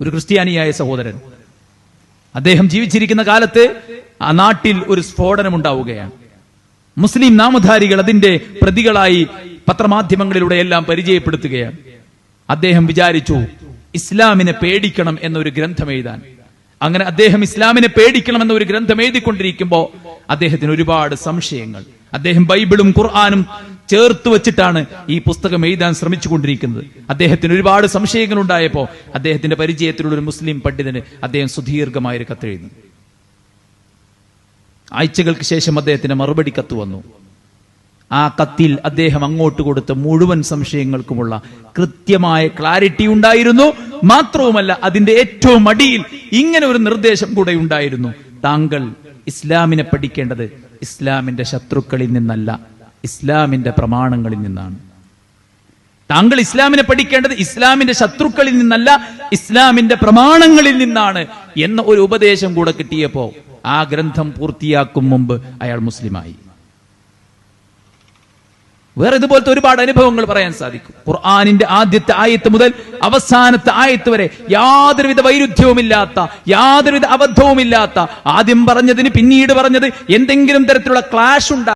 ഒരു ക്രിസ്ത്യാനിയായ സഹോദരൻ. അദ്ദേഹം ജീവിച്ചിരിക്കുന്ന കാലത്ത് ആ നാട്ടിൽ ഒരു സ്ഫോടനം ഉണ്ടാവുകയാണ് മുസ്ലിം നാമധാരികൾ അതിന്റെ പ്രതികളായി പത്രമാധ്യമങ്ങളിലൂടെ എല്ലാം പരിചയപ്പെടുത്തുകയാണ്. അദ്ദേഹം വിചാരിച്ചു ഇസ്ലാമിനെ പേടിക്കണം എന്നൊരു ഗ്രന്ഥം എഴുതാൻ അങ്ങനെ അദ്ദേഹം ഇസ്ലാമിനെ പേടിക്കണം എന്നൊരു ഗ്രന്ഥം എഴുതിക്കൊണ്ടിരിക്കുമ്പോൾ അദ്ദേഹത്തിന് ഒരുപാട് സംശയങ്ങൾ. അദ്ദേഹം ബൈബിളും ഖുർആാനും ചേർത്ത് വെച്ചിട്ടാണ് ഈ പുസ്തകം എഴുതാൻ ശ്രമിച്ചുകൊണ്ടിരിക്കുന്നത്. അദ്ദേഹത്തിന് ഒരുപാട് സംശയങ്ങൾ ഉണ്ടായപ്പോൾ അദ്ദേഹത്തിന്റെ പരിചയത്തിലുള്ള ഒരു മുസ്ലിം പണ്ഡിതന് അദ്ദേഹം സുദീർഘമായ ഒരു കത്തെഴുതി ആഴ്ചകൾക്ക് ശേഷം അദ്ദേഹത്തിന് മറുപടി കത്ത് വന്നു. ആ കത്തിൽ അദ്ദേഹം അങ്ങോട്ട് കൊടുത്ത മുഴുവൻ സംശയങ്ങൾക്കുമുള്ള കൃത്യമായ ക്ലാരിറ്റി ഉണ്ടായിരുന്നു. മാത്രവുമല്ല അതിന്റെ ഏറ്റവും അടിയിൽ ഇങ്ങനെ ഒരു നിർദ്ദേശം കൂടെ ഉണ്ടായിരുന്നു. താങ്കൾ ഇസ്ലാമിനെ പഠിക്കേണ്ടത് ഇസ്ലാമിന്റെ ശത്രുക്കളിൽ നിന്നല്ല. ഇസ്ലാമിന്റെ പ്രമാണങ്ങളിൽ നിന്നാണ്. താങ്കൾ ഇസ്ലാമിനെ പഠിക്കേണ്ടത് ഇസ്ലാമിന്റെ ശത്രുക്കളിൽ നിന്നല്ല ഇസ്ലാമിന്റെ പ്രമാണങ്ങളിൽ നിന്നാണ് എന്ന ഒരു ഉപദേശം കൂടെ കിട്ടിയപ്പോ ആ ഗ്രന്ഥം പൂർത്തിയാക്കും മുമ്പ് അയാൾ മുസ്ലിമായി. വേറെ ഇതുപോലത്തെ ഒരുപാട് അനുഭവങ്ങൾ പറയാൻ സാധിക്കും. ഖുർആാനിന്റെ ആദ്യത്തെ ആയത്ത് മുതൽ അവസാനത്തെ ആയത്ത് വരെ യാതൊരുവിധ വൈരുദ്ധ്യവുമില്ലാത്ത യാതൊരുവിധ അബദ്ധവുമില്ലാത്ത ആദ്യം പറഞ്ഞതിന് പിന്നീട് പറഞ്ഞത് എന്തെങ്കിലും തരത്തിലുള്ള ക്ലാഷ് ഉണ്ടാ